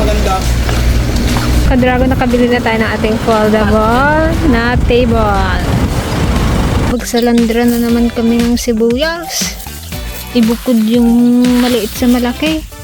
maganda. Kadrago, nakabili na tayo ng ating foldable na table. Magsalandra na naman kami ng sibuyas. Ibukod yung maliit sa malaki.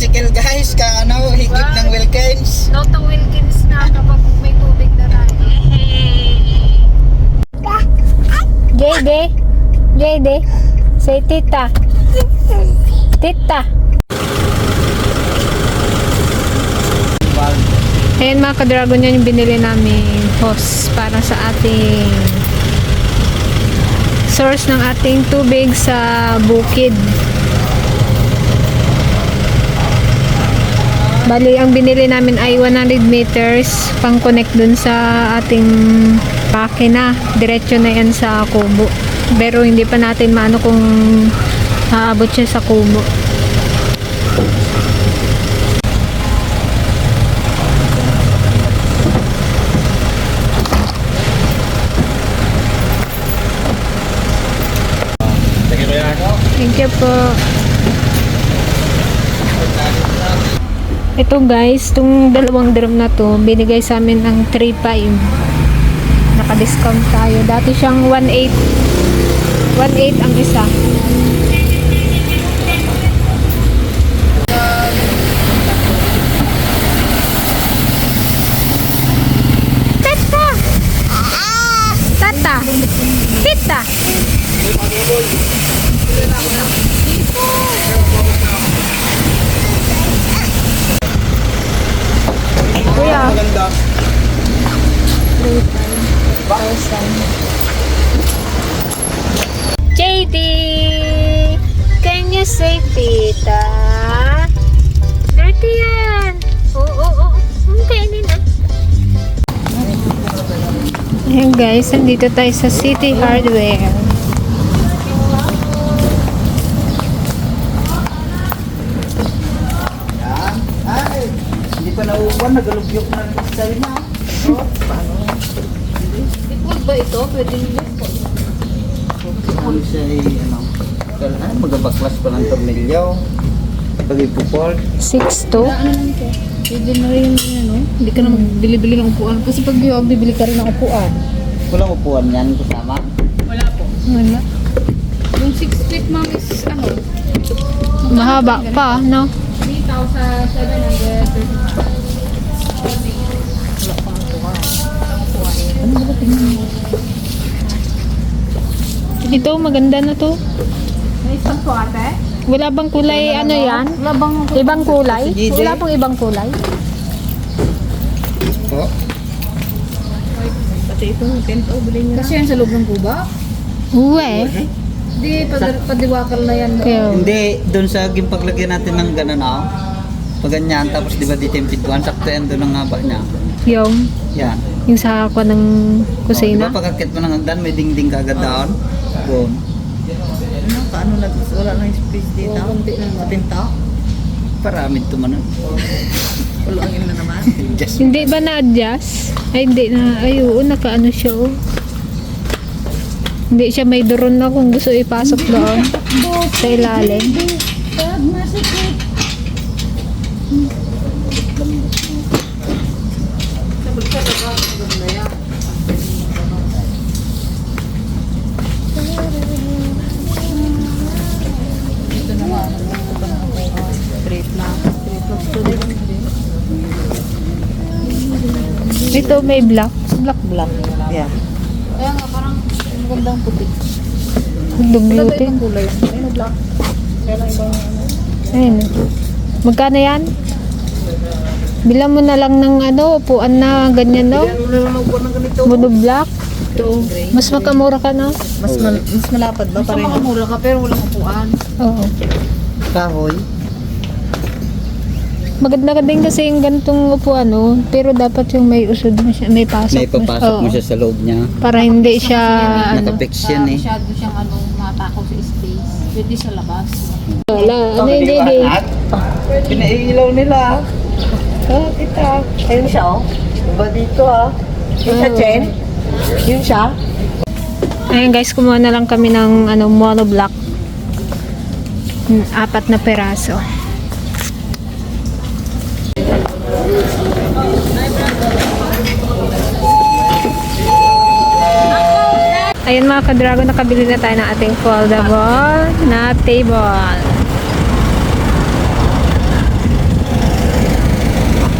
Tricycle guys, ka ano, higit ng Wilkins. Lotto Wilkins na kapag may tubig na tayo. JD. JD. Say tita. Tita. Ayan mga ka-dragon yan yung binili namin hose para sa ating source ng ating tubig sa bukid. Bali, ang binili namin ay 100 meters pang connect dun sa ating makina. Diretso na yan sa kubo. Pero hindi pa natin maano kung aabot siya sa kubo. Thank you po. Ito guys, itong dalawang drum na to, binigay sa amin ng 3.5. Naka-discount tayo. Dati siyang 1.8. 1.8 ang isa. Ayan guys, nandito tayo sa City Hardware. Yan. Ay, hindi pa nauuban, nagalugyok na rin sa sa'yo na. Oh, paano? Ba ito? Pwede nyo Ano siya ay, ano, magabaklas pa ng tornilyo. Pag ipupol. 6'2"? Pwede na rin ano, hindi ka na magbili-bili ng upuan. Kasi pag yung bibili ka rin ng upuan, Walang upuan yan kasama. wala po. Wala. Yung 6 feet ma'am is ano, Mahaba pa, no? 3,700. Ito, maganda na to. May isang po ate? Wala bang kulay, ano yan? Wala bang Ibang kulay? Wala bang ibang kulay? Oh, Kasi ito, tento, bilhin niyo Kasi yan sa loob ng kuba? Uwe. Hindi, pad- padiwakal na yan. Hindi, doon sa paglagyan natin ng ganun ah. Pag ganyan, tapos di ba dito yung pintuan, sakto yan doon ang haba niya. yung, Yan. yung sa ako ng Di kusina. ba pagkakit mo ng hagdan, may dingding ka agad doon? Ano, na, wala na yung space dito? Oo, konti na lang. Sa pinto? Paramid to man. Kulungin na naman. Just Hindi ba na-adjust? Ay, hindi na. Ay, oo, nakaano siya, oh. Hindi siya may drone na kung gusto ipasok doon. Sa ilalim. Ito Ito may black. Black black. yeah. Kaya nga parang magandang puti. Duglutin. Ang kulay. Ayun, black. Kaya lang ibang ano. Ayun. Magkano yan? Bilang mo na lang ng ano, upuan na ganyan, no? Mono black. Ito. Mas makamura ka, no? Mas, mal- mas malapad ba? Parang makamura ka pero walang upuan. Oo. Kahoy. Maganda ka din kasi yung ganitong upuan, no? Pero dapat yung may usod mo siya, may pasok May papasok mo siya sa loob niya. Para hindi siya, ano. Nakapix yan eh. Masyado siyang ano, matakaw sa space. Pwede sa labas. Wala, ano hindi, hindi. Pinailaw nila. Oh, kita. Ayun siya, oh. Diba dito, ah. Yun siya, Chen. Yun siya. Ayun guys, kumuha na lang kami ng ano, mono block. Hmm, Apat na peraso. Ayun mga ka-dragon, nakabili na tayo ng ating foldable na table.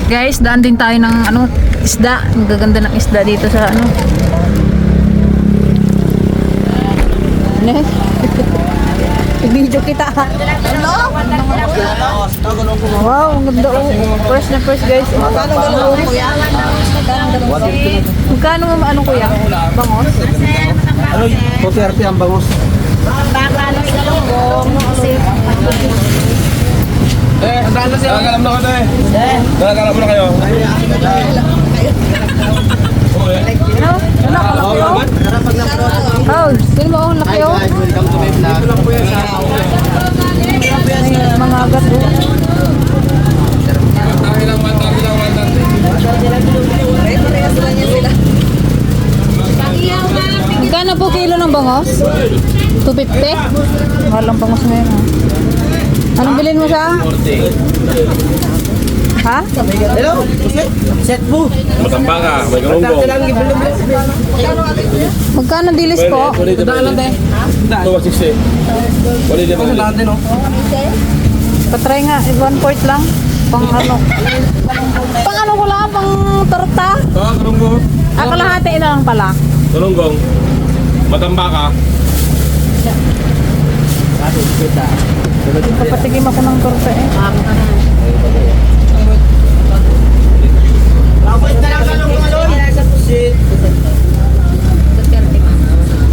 Guys, daan din tayo ng ano, isda. Ang gaganda ng isda dito sa ano. Ano? I-video kita. Hello? Wow, ang ganda oh. Fresh na fresh guys. Magkano gano'n kuya? Magkano mo ano kuya? Bangos? Ano? 230 ang bangus. Eh, Nagagalap na kayo eh. Nagagalap na kayo. Ano? Ano ka laki oh? Oh, sino mo ang laki oh? welcome to my vlog. Mga agat oh. Tayo lang, man, tayo lang, man, tayo. Magkano po kilo ng bangos? 250? Mahal ang bangos ngayon ha. Anong bilhin mo siya? Ha? Hello? Set mo. Matamba ka, may galunggong. Magkano dilis po? Daan lang tayo. Ito ba 60? Wali din mga dati no? Patry nga, eh, one fourth lang. Pang ano? Pang ano ko lang, pang torta. Oo, galunggong. Ah, kalahati na lang pala. Galunggong. Matamba ka. Papatigim ako ng torta eh.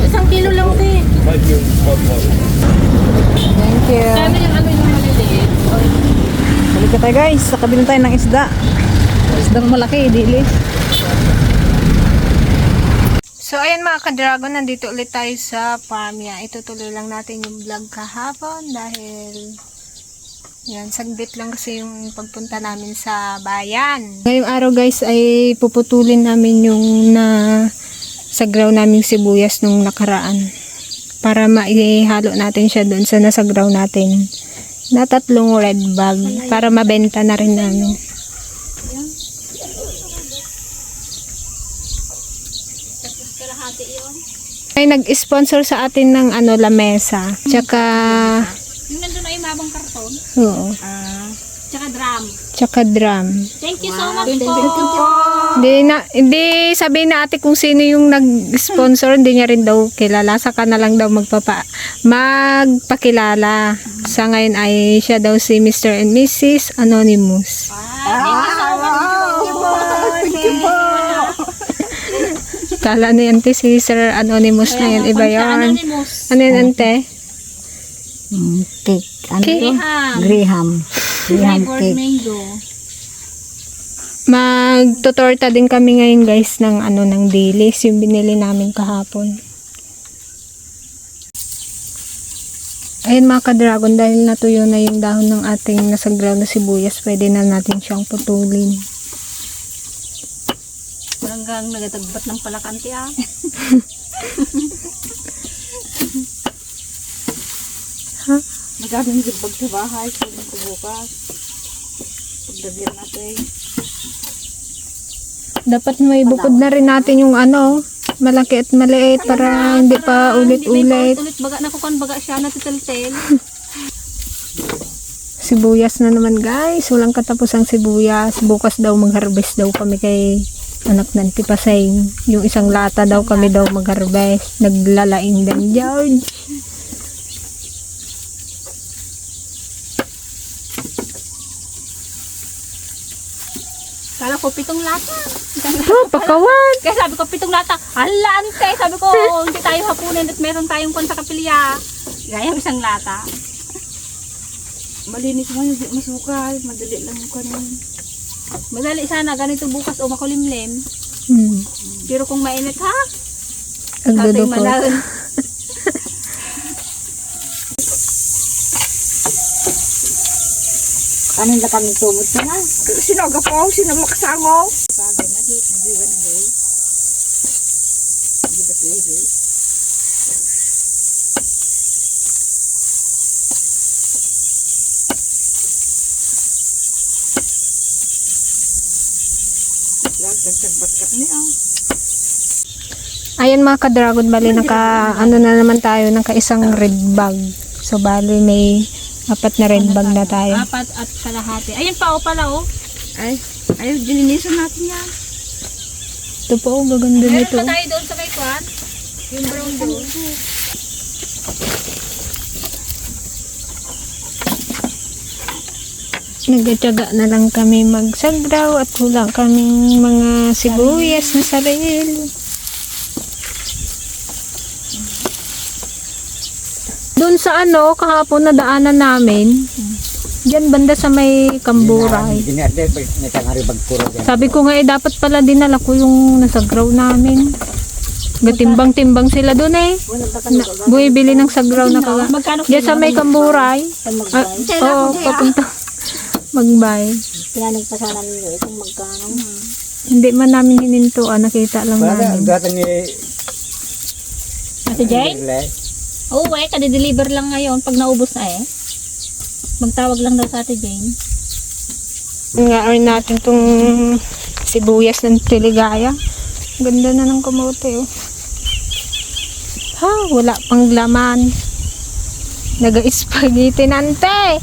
Isang kilo lang din. 5 yung pot pot. Thank you. Balik ka tayo guys, nakabili tayo ng isda. Isdang malaki, dili. So, ayan mga ka-dragon, nandito ulit tayo sa Pamia. Itutuloy lang natin yung vlog kahapon dahil yan, saglit lang kasi yung pagpunta namin sa bayan. Ngayong araw guys ay puputulin namin yung na sagraw naming sibuyas nung nakaraan para maihalo natin siya doon sa nasagraw natin na tatlong red bag para mabenta na rin namin. May nag-sponsor sa atin ng ano lamesa. Tsaka Yung nandun ay mabang karton. oo, Tsaka drum. tsaka drum. Thank you so much po. Hindi na hindi sabihin na ate kung sino yung nag-sponsor, hindi niya rin daw kilala. Saka na lang daw magpapa magpakilala. Sa ngayon ay siya daw si Mr. and Mrs. Anonymous. Kala ni ante si Sir Anonymous na yan. Iba. Anonymous. Ano yun ante? Cake. Ano Cake. to? Graham. Graham. Graham Flavored cake. mango. Magtutorta din kami ngayon guys ng ano ng dilis yung binili namin kahapon. Ayun mga ka-dragon, dahil natuyo na yung dahon ng ating nasagraw na sibuyas, pwede na natin siyang putulin. Hanggang nagatagbat ng palakanti ah. Ha? Magagawin yung bag sa bahay. Pwede ko bukas. Pagdagyan natin. Dapat may bukod na rin natin yung ano, malaki at maliit para hindi pa ulit-ulit. Ulit baga na kukan baga siya natiteltel. Sibuyas na naman guys, walang katapos ang sibuyas. Bukas daw mag-harvest daw kami kay anak ng tipasay. Yung isang lata daw kami daw mag-harvest. Naglalaing din George. Ko pitong lata. Oh, pakawan! Kaya sabi ko pitong lata. Hala ante. Sabi ko hindi tayo hapunin at meron tayong kon sa kapilya. Gaya isang lata. Malinis mo hindi masukal. Madali lang yung kanin. Madali sana ganito bukas o makulimlim. Hmm, Pero kung mainit ha, ang tatay Kanin na kami tumot na na. Sinoga po, sino makasango? Ayan mga ka-dragon, bali naka, ano na naman tayo, naka isang red bag. So, bali may apat na red bag na tayo. Apat at kalahati. Ayun pa o pala o. Ay, ay, dininisan natin yan. Ito po, oh, gaganda Meron nito. pa tayo doon sa may kwan. Yung brown doon. Nagtyaga na lang kami magsagraw at wala kaming mga sibuyas na sarili. Doon sa ano, kahapon na daanan namin, Diyan banda sa may kamburay. Sabi ko nga eh, dapat pala dinala ko yung nasagraw namin. Gatimbang-timbang sila doon eh. Na, bumibili ng sagraw na. Magkano Diyan sa may kamburay. Ah, Oo, papunta. Magbay. Tinanong pa sana nyo itong magkano. Hindi man namin hininto, ah, nakita lang namin. Ate Jane? Oo, eh, kadi-deliver lang ngayon pag naubos na eh. Magtawag lang daw sa Ate Jane. Nga rin natin tong sibuyas ng tiligaya. Ganda na ng kamote oh. Ha, wala pang laman. Naga-spaghetti nante.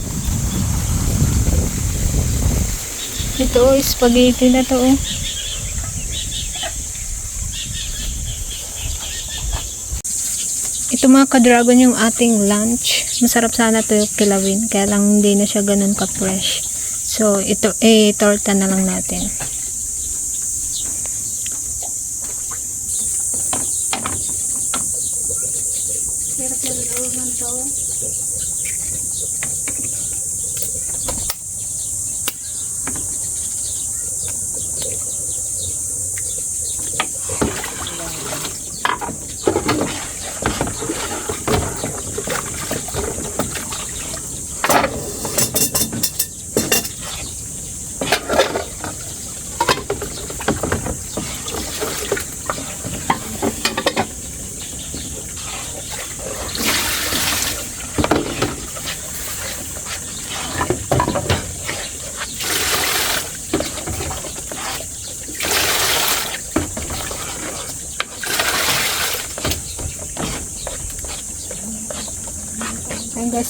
Ito oh, spaghetti na to oh. Ito mga ka-dragon yung ating lunch. Masarap sana to kilawin. Kaya lang hindi na siya ganun ka-fresh. So, ito, eh, torta na lang natin.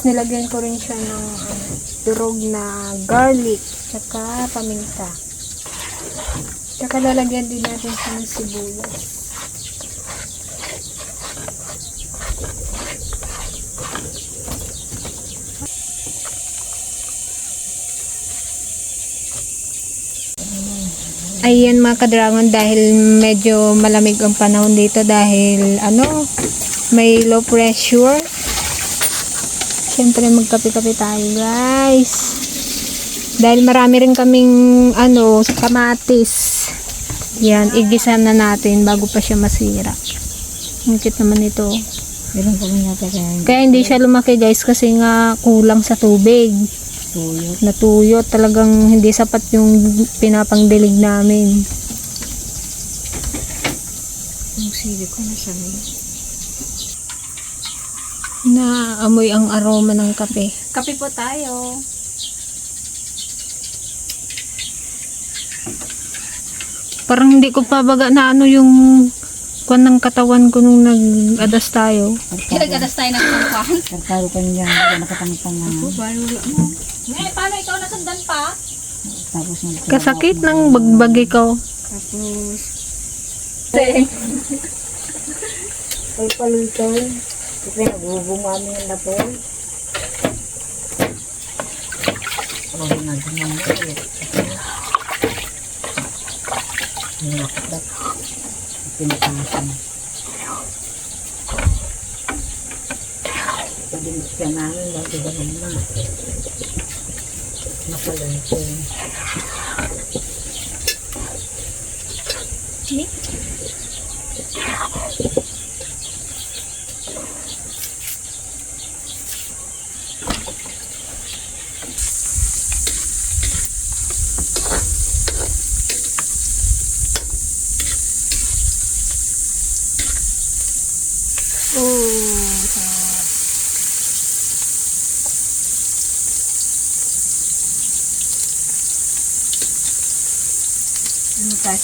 Nilagyan ko rin siya ng ano, durog na garlic, tsaka paminta. Tsaka lalagyan din natin siya ng sibuyas. Ayan mga kadragon dahil medyo malamig ang panahon dito dahil ano may low pressure Siyempre magkape-kape tayo guys. Dahil marami rin kaming ano, kamatis. Yan, igisa na natin bago pa siya masira. Ang cute naman ito. Meron pa nga kaya Kaya hindi siya lumaki guys kasi nga kulang sa tubig. Natuyot. Talagang hindi sapat yung pinapangdilig namin. yung sili ko na siya Naamoy ang aroma ng kape. Kape po tayo. Parang hindi ko pa baga na ano yung kwan ng katawan ko nung nag-adas tayo. Nagkadas tayo ng pangkwan. Karkaro pa niya, hindi nakatangtang na. Eh, paano ikaw nasundan pa? Tapos Kasakit ng bagbag ikaw. Ay, paluto. Kasi nagbubumami yung lapon. Oh, nagmamami ulit. Nilakdak. Pinakasan. Pwede siya namin, bago ba naman. Napaluto. Ano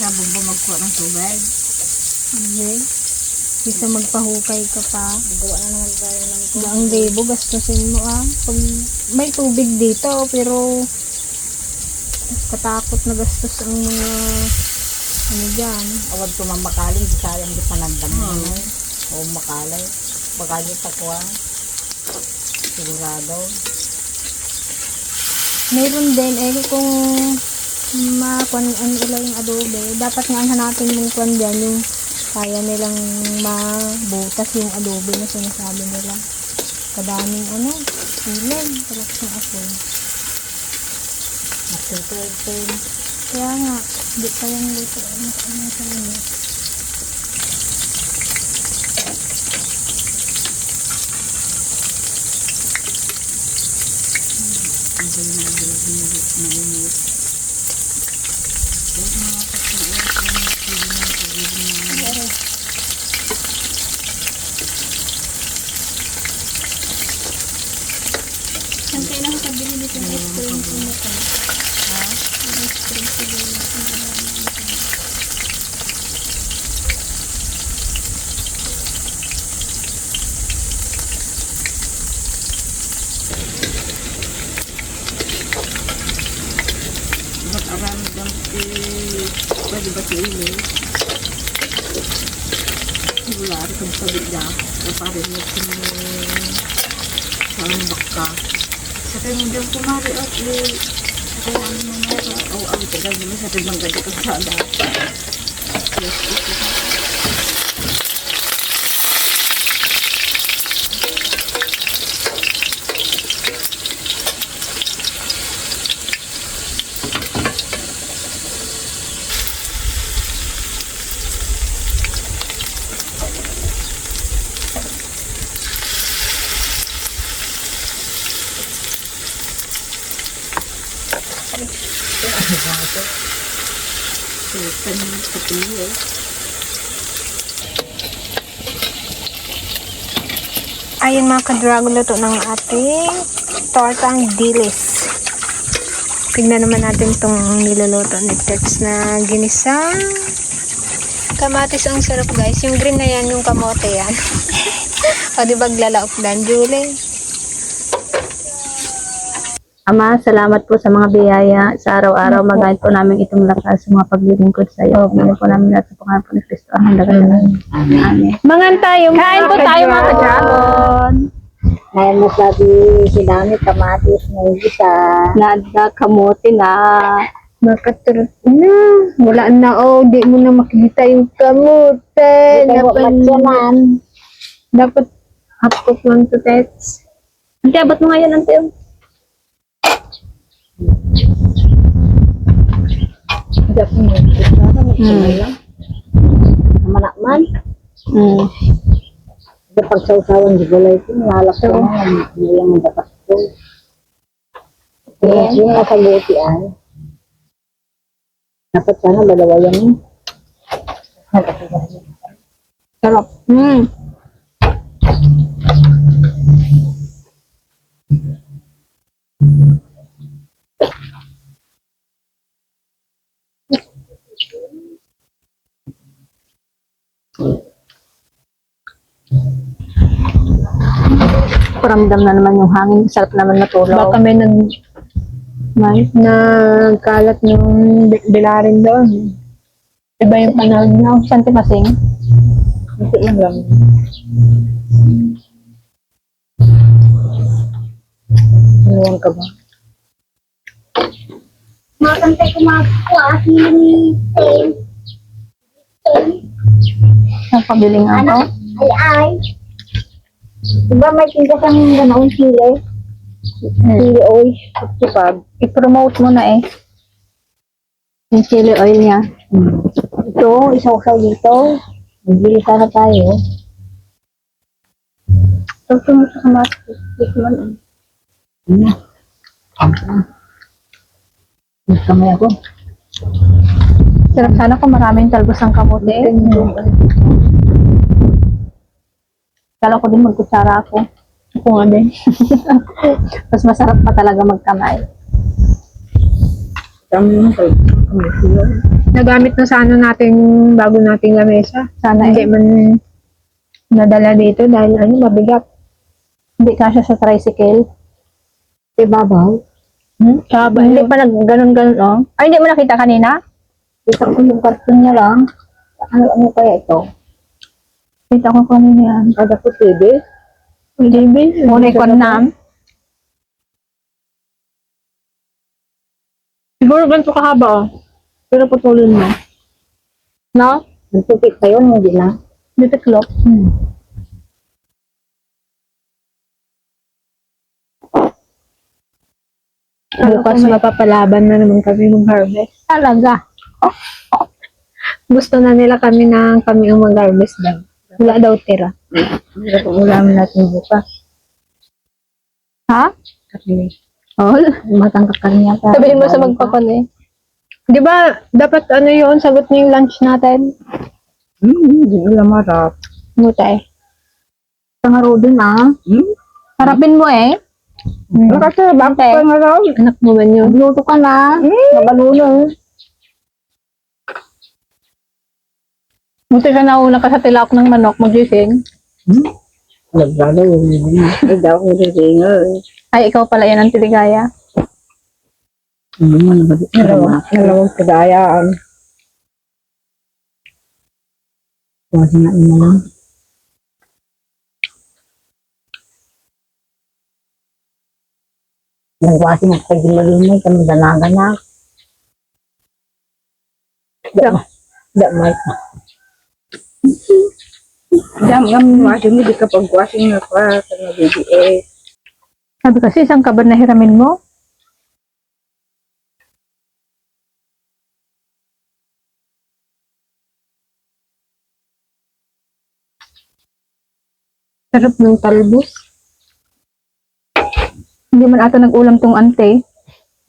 tayo sa bumbo magkuha ng tubig? Okay. Isa magpahukay ka pa. Gawa na naman tayo ng Daang libo gastusin mo ah. Pag may tubig dito pero katakot na gastos ang mga ano dyan. awad ko mamakaling, di sayang di panandam mo. O makalay. Baka di takwa. Sigurado. Mayroon din eh kung makuan ano ila yung adobe, dapat nga hanapin mong kuan dyan yung kaya nilang mabutas yung adobe na sinasabi nila. Kadaming ano, ilan, talakas ng apoy. Matutulpin. Kaya nga, di pa yung luto ano ano sa ano. Saan ng ice cream po nito? Ba't arami dyan si... Pwede ba Ile? Wala rin kung sabi niya. O pare mo kung... Parang baka. Sa kayo mo dyan kumari at. Sa kayo ano mo meron. O ang tagal naman sa tagal ng ganda kang sada. Yes, yes, yes. Sultan ng kapilyo. Ayun mga ka-dragon luto ng ating tortang dilis. Tignan naman natin tong niluluto ni Tex na ginisa. Kamatis ang sarap guys. Yung green na yan, yung kamote yan. o di ba glalaok dan, Julie? Ama, salamat po sa mga biyaya sa araw-araw. Magayon po namin itong lakas sa mga paglilingkod sa iyo. Magayon po namin lahat sa pangalan po ni Kristo. Ang dagal na. Amen. Mangan tayo. Kain po tayo mga ka-dragon. Ngayon mo sabi sinami kamatis na isa. Nada kamote na. Makaturot na. Wala na oh. Di mo na makita yung kamote. Dapat, dapat hapkok lang to Tex. Ante, abot mo ngayon, ante. Oh. Manakman. Mm. Ba't pagsawsawan di gulay ko, nalak ko na, hindi lang ang batas ko. Kaya yung nasa buti ay, dapat sana dalawa yan eh. Sarap. Hmm. Paramdam na naman yung hangin. Sarap naman matulog. Baka may nag May. nagkalat ng bi- bilarin doon. Iba yung panahon niya. Saan ti pasing? Hindi lang lang. Iwan ka ba? Makantay ko makakuha ni Tay. Ang pabiling ako? Ay ay. Diba may tinda kang ganoong sili? Chili oil. Sipag. I-promote mo na eh. Yung chili oil niya. Ito, isaw-saw dito. Magbili sana tayo. Ito mo sa kamatis. Ito man. Mas kamay ako. Sarap sana kung maraming talbos ng kamote. Kala ko din magkutsara ako. Ako nga din. Mas masarap pa talaga magkamay. Nagamit na sana natin bago nating lamesa. Sana Hindi eh, man nadala dito dahil ano, mabigat. hindi kasya sa tricycle. Ibabaw. Hmm? Kaba Hindi pa nag ganun-ganun, oh. Ay, hindi mo nakita kanina? Kita ko yung cartoon niya lang. Ano, ano kaya ito? Kita ko kanina yan. Ada ko TV. Hindi, Muna ko na. Siguro ganito kahaba oh. Pero putulin mo. No? Nagtupit pa yun, hindi na. Bitiklop. Hmm. Bukas mapapalaban na naman kami mag-harvest. Talaga. Gusto na nila kami na kami ang mag-harvest daw. Wala daw tira. Hirap ang ulamin natin bukas. Ha? Oh, matang kakanya pa. Sabihin mo sa magpapano eh. Di ba, dapat ano yun, sagot niyo yung lunch natin. Hmm, hindi nila marap. Mutay. Pangaro din ah. Hmm? Harapin mo eh. Baka sa Bakit? Pangaraw. Anak mo man yun. Nagluto ka na. Nabaluno. Buti ka nauna ka sa tilak ng manok, magising. Naglalo. Ay, daw ko rin Ay, ikaw pala yan ang tiligaya. Ano mo na ba? Nalawang kadayaan. Kasi na ina lang. Nagwasi nga kay Gimalimay, kami dalaga na. Da, da, Dam, ngam, wasi mo di kapag washing na pa sa mga BBS. Sabi kasi, isang kabar na hiramin mo. Sarap ng talbos. Hindi man ata nag-ulam tong ante.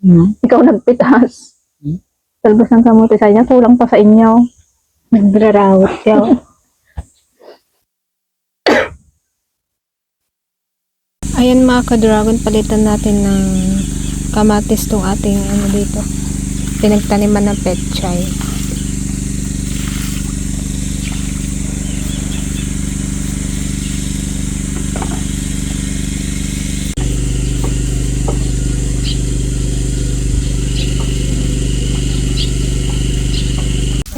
Hmm. Ikaw nagpitas. Talbos ng kamote sa niya, kulang pa sa inyo. Nagrarawat siya. Ayan mga ka-dragon, palitan natin ng kamatis tong ating ano dito. Pinagtaniman ng petchay.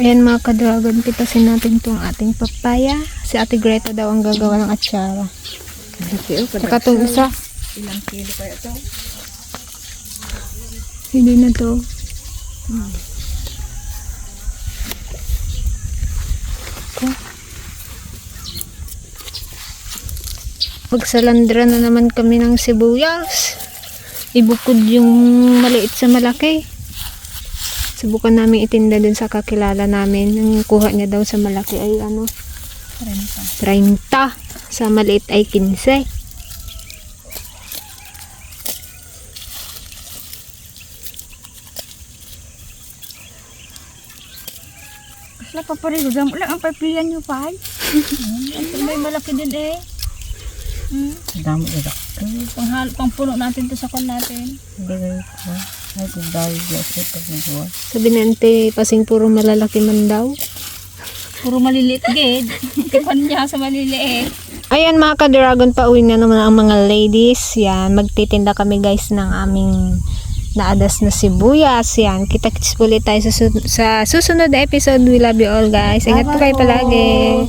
Ayan mga ka-dragon, pitasin natin tong ating papaya. Si Ate Greta daw ang gagawa ng atsara. Saka tong isa. Ilang kilo kaya ito? Hindi na to. Magsalandra na naman kami ng sibuyas. Ibukod yung maliit sa malaki. Subukan namin itinda din sa kakilala namin. Ang kuha niya daw sa malaki ay ano? 30. 30. Sa maliit ay 15. Kasla pa pa rin. Damo lang ang papilian nyo pa. Ito may malaki din eh. Damo ito. Panghalo, pangpuno natin to sa kon natin. Hindi ko. Ay, kung dahil kasi pag nagawa. Sabi na ante, pasing puro malalaki man daw. Puro maliliit gid. Tikman niya sa maliliit. Ayan mga ka-dragon, pauwi na naman ang mga ladies. Yan, magtitinda kami guys ng aming naadas na sibuyas. Yan, kita-kits ulit tayo sa, su- sa susunod na episode. We love you all guys. Ingat po kayo palagi.